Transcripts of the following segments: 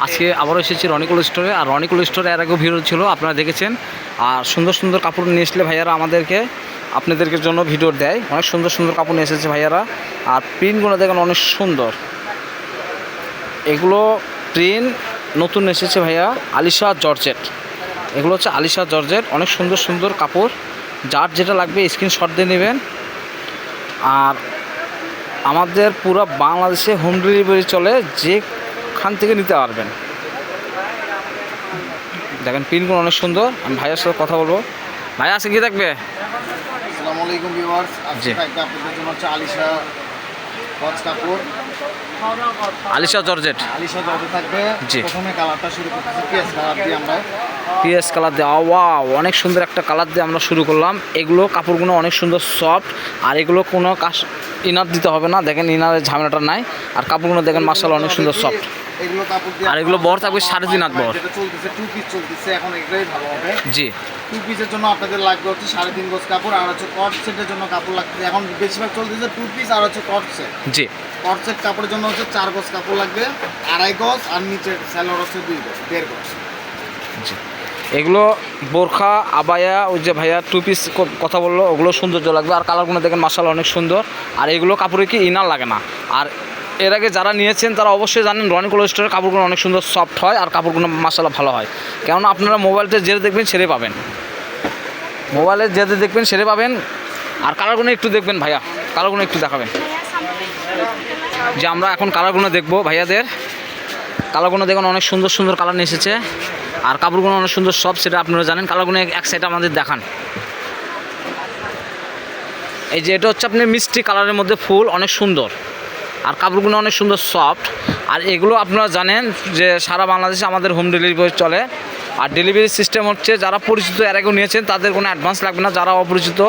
আজকে আবারও এসেছি রনিকুল স্টোরে। আর রনিকুল স্টোরে এর আগেও ভিড় ছিল, আপনারা দেখেছেন। আর সুন্দর সুন্দর কাপড় নিয়ে আসলে ভাইয়ারা আমাদেরকে, আপনাদেরকে জন্য ভিডিও দেয়। অনেক সুন্দর সুন্দর কাপড় নিয়ে এসেছে ভাইয়ারা। আর প্রিন্টগুলো দেখেন অনেক সুন্দর। এগুলো প্রিন্ট নতুন এসেছে ভাইয়া, আলিশা জর্জেট। এগুলো হচ্ছে আলিশা জর্জেট। অনেক সুন্দর সুন্দর কাপড়। যার যেটা লাগবে স্ক্রিনশট দিয়ে নেবেন। আর আমাদের পুরো বাংলাদেশে হোম ডেলিভারি চলে যেখান থেকে নিতে পারবেন। দেখেন পিনগুলো অনেক সুন্দর। আমি ভাইয়ের সাথে কথা বলব। ভাই আছে কি থাকবে? আসসালামু আলাইকুম ভিউয়ার্স আজকে থাকবে আপনাদের জন্য হচ্ছে আলিশা জর্জেট। আলিশা জর্জে থাকবে। জি। প্রথমে কালারটা শুরু করতেছি পিএস কালার দিয়ে আমরা। পিএস কালার দেওয়া ওয়াও অনেক সুন্দর একটা কালার দিয়ে আমরা শুরু করলাম। এগুলো কাপড়গুলো অনেক সুন্দর সফট। আর এগুলো কোনো ইনার দিতে হবে না। দেখেন ইনারের ঝামেলাটা নাই। আর কাপড়গুলো দেখেন মার্শাল অনেক সুন্দর সফট এগুলো আর এগুলো বড় থাকবে সাড়ে তিন হাত হবে। জি। টু পিসের জন্য আপনাদের লাগবে হচ্ছে সাড়ে তিন গজ কাপড় আর হচ্ছে কট সেটের জন্য কাপড় লাগবে। এখন বেশিরভাগ চলতেছে টু পিস আর হচ্ছে কট সেট জি। কট সেট কাপড়ের জন্য হচ্ছে চার গজ কাপড় লাগবে আড়াই গজ আর নিচের স্যালোর হচ্ছে দুই গজ দেড় গজ। জি। এগুলো বোরখা, আবায়া, ওই যে ভাইয়া টু পিস কথা বলল, ওগুলো সৌন্দর্য লাগবে। আর কালারগুলো দেখেন মাসাল অনেক সুন্দর। আর এগুলো কাপড়ে কি ইনার লাগে না। আর এর আগে যারা নিয়েছেন, তারা অবশ্যই জানেন, রনি কোল্ড স্টোরের কাপড়গুলো অনেক সুন্দর সফট হয় আর কাপড়গুলো মাসালা ভালো হয়। কেননা আপনারা মোবাইলটা যেতে দেখবেন সেরে পাবেন। মোবাইলে যেতে দেখবেন সেরে পাবেন। আর কালারগুলো একটু দেখবেন ভাইয়া। কালারগুলো একটু দেখাবেন। যে আমরা এখন কালারগুলো দেখব ভাইয়াদের। কালারগুলো দেখুন, অনেক সুন্দর সুন্দর কালার এসেছে। আর কাপড়গুলো অনেক সুন্দর, সব সেটা আপনারা জানেন। কালারগুলো এক সাইড আমাদের দেখান। এই যে এটা হচ্ছে আপনি মিষ্টি কালারের মধ্যে ফুল, অনেক সুন্দর। আর কাপড়গুলো অনেক সুন্দর সফট আর এগুলো আপনারা জানেন যে সারা বাংলাদেশে আমাদের হোম ডেলিভারি চলে। আর ডেলিভারি সিস্টেম হচ্ছে, যারা পরিচিত এর আগেও নিয়েছেন, তাদের কোনো অ্যাডভান্স লাগবে না। যারা অপরিচিত,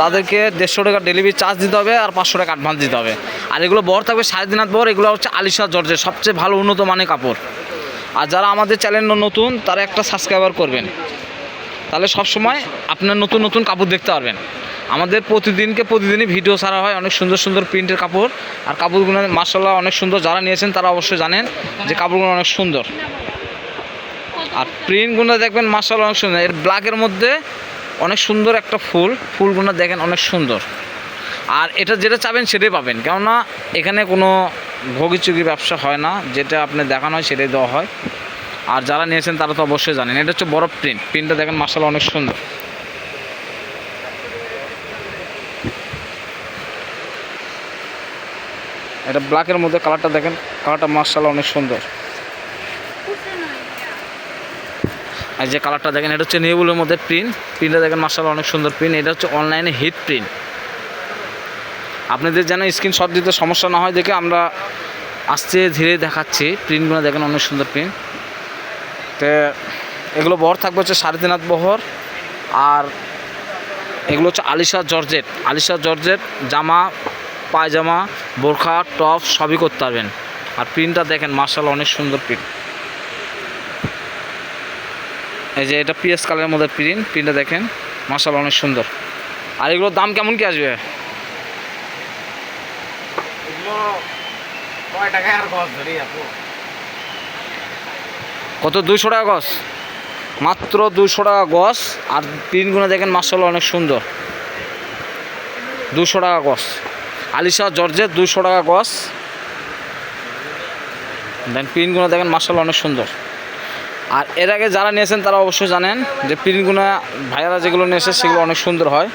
তাদেরকে দেড়শো টাকা ডেলিভারি চার্জ দিতে হবে আর পাঁচশো টাকা অ্যাডভান্স দিতে হবে। আর এগুলো বড় থাকবে সাড়ে হাত বড় এগুলো হচ্ছে আলিশা জর্জের সবচেয়ে ভালো উন্নত মানের কাপড়। আর যারা আমাদের চ্যানেল নতুন, তারা একটা সাবস্ক্রাইবার করবেন। তাহলে সবসময় আপনার নতুন নতুন কাপড় দেখতে পারবেন। আমাদের প্রতিদিনকে প্রতিদিনই ভিডিও ছাড়া হয়, অনেক সুন্দর সুন্দর প্রিন্টের কাপড়। আর কাপড়গুলো মার্শাল্লাহ অনেক সুন্দর যারা নিয়েছেন, তারা অবশ্যই জানেন যে কাপড়গুলো অনেক সুন্দর। আর প্রিন্টগুলো দেখবেন মার্শাল্লাহ অনেক সুন্দর। এর ব্ল্যাকের মধ্যে অনেক সুন্দর একটা ফুল। ফুলগুলো দেখেন অনেক সুন্দর। আর এটা যেটা চাবেন, সেটাই পাবেন। কেননা এখানে কোনো ভোগিচুগি ব্যবসা হয় না, যেটা আপনি দেখানো হয় সেটাই দেওয়া হয়। আর যারা নিয়েছেন তারা তো অবশ্যই জানেন। এটা হচ্ছে বড় প্রিন্ট প্রিন্টটা দেখেন মার্শাল অনেক সুন্দর। এটা ব্ল্যাকের মধ্যে কালারটা দেখেন, কালারটা মার্শাল অনেক সুন্দর। আর যে কালারটা দেখেন, এটা হচ্ছে নেবুলের মধ্যে প্রিন্ট প্রিন্টটা দেখেন মার্শাল অনেক সুন্দর প্রিন্ট এটা হচ্ছে অনলাইনে হিট প্রিন্ট আপনাদের যেন স্ক্রিনশট দিতে সমস্যা না হয় দেখে আমরা আস্তে ধীরে দেখাচ্ছি। প্রিন্টগুলো দেখেন অনেক সুন্দর প্রিন্ট তো এগুলো বহর থাকবে হচ্ছে সাড়ে তিন বহর আর এগুলো হচ্ছে আলিশা জর্জেট। আলিশা জর্জেট, জামা, পায়জামা, বোরখা টপ সবই করতে পারবেন। আর প্রিন্টটা দেখেন মার্শাল অনেক সুন্দর প্রিন্ট এই যে এটা পিএস কালারের মধ্যে প্রিন্ট প্রিন্টটা দেখেন মার্শাল অনেক সুন্দর। আর এগুলোর দাম কেমন কি আসবে? কয় টাকায় আর গজ ধরি আপু? কত? দুশো টাকা গছ। মাত্র দুশো টাকা গছ আর প্রিন্টগুলো দেখেন মার্শাল অনেক সুন্দর। দুশো টাকা গছ। আলিশা জর্জের দুশো টাকা গছ। দেন প্রিন্টগুলো দেখেন মার্শাল অনেক সুন্দর। আর এর আগে যারা নিয়েছেন তারা অবশ্যই জানেন যে প্রিন্টগুলো ভাইয়ারা যেগুলো নিয়েছে সেগুলো অনেক সুন্দর হয়।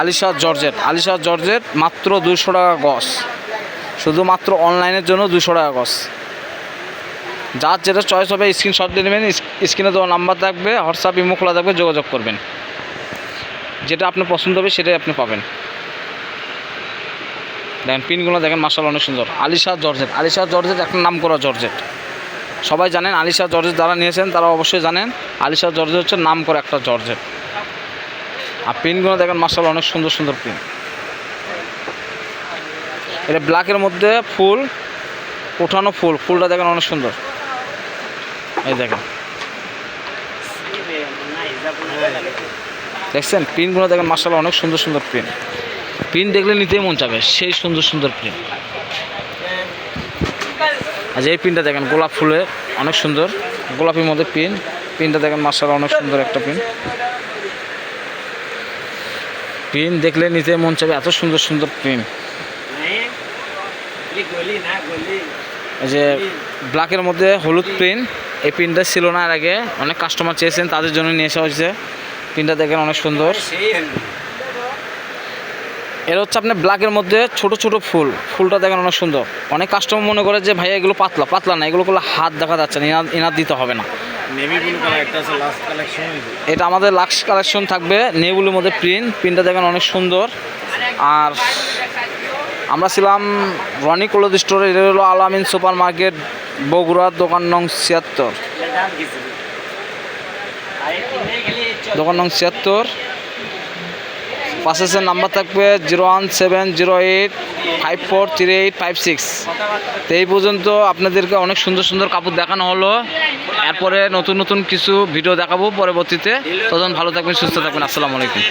আলিশা জর্জেট আলিশা জর্জেট মাত্র দুশো টাকা গছ। শুধুমাত্র অনলাইনের জন্য দুশো টাকা গছ যার যেটা চয়েস হবে স্ক্রিনশট দিয়ে নেবেন স্ক্রিনে দেওয়া নাম্বার থাকবে হোয়াটসঅ্যাপ ইমো খোলা থাকবে, যোগাযোগ করবেন। যেটা আপনার পছন্দ হবে, সেটাই আপনি পাবেন। দেখেন, পিনগুলো দেখেন মার্শাল অনেক সুন্দর। আলিশা জর্জেট। আলিশা জর্জেট, একটা নাম করা জর্জেট। সবাই জানেন, আলিশা জর্জেট যারা নিয়েছেন, তারা অবশ্যই জানেন, আলিশা জর্জেট হচ্ছে নাম করা একটা জর্জেট। আর পিনগুলো দেখেন মার্শাল অনেক সুন্দর সুন্দর পিন। এটা ব্ল্যাকের মধ্যে ফুল ওঠানো ফুল। ফুলটা দেখেন অনেক সুন্দর। এই দেখেন। দেখছেন? প্রিন্টগুলো দেখেন মার্শাল অনেক সুন্দর সুন্দর প্রিন্ট। প্রিন্ট দেখলে নিতেই মন চাবে, সেই সুন্দর সুন্দর প্রিন্ট। আর যে এই পিনটা দেখেন, গোলাপ ফুলের অনেক সুন্দর। গোলাপির মধ্যে পিন পিনটা দেখেন মার্শাল অনেক সুন্দর একটা পিন পিন দেখলে নিতে মন চাবে, এত সুন্দর সুন্দর এই যে ব্ল্যাকের মধ্যে হলুদ পিন এই পিনটা ছিল না আগে। অনেক কাস্টমার চেয়েছেন তাদের জন্য নিয়ে আসা হয়েছে। পিনটা দেখেন অনেক সুন্দর। এর হচ্ছে আপনার ব্ল্যাকের মধ্যে ছোট ছোট ফুল। ফুলটা দেখেন অনেক সুন্দর। অনেক কাস্টমার মনে করে যে ভাইয়া এগুলো পাতলা পাতলা না এগুলো করলে হাত দেখা যাচ্ছে না ইনার ইনার দিতে হবে না। এটা আমাদের লাক্স কালেকশন থাকবে নেবুলের মধ্যে প্রিন্ট প্রিন্টটা দেখেন অনেক সুন্দর। আর আমরা ছিলাম রনি ক্লোথ স্টোরে, এটা হলো আলামিন সুপার মার্কেট বগুড়ার দোকান নং ছিয়াত্তর। দোকান নং ছিয়াত্তর। পাশের নাম্বার থাকবে zero one seven zero eight five four three eight five six তো এই পর্যন্ত আপনাদেরকে অনেক সুন্দর সুন্দর কাপড় দেখানো হলো। এরপরে নতুন নতুন কিছু ভিডিও দেখাবো পরবর্তীতে। তখন ভালো থাকবেন, সুস্থ থাকবেন। আসসালামু আলাইকুম।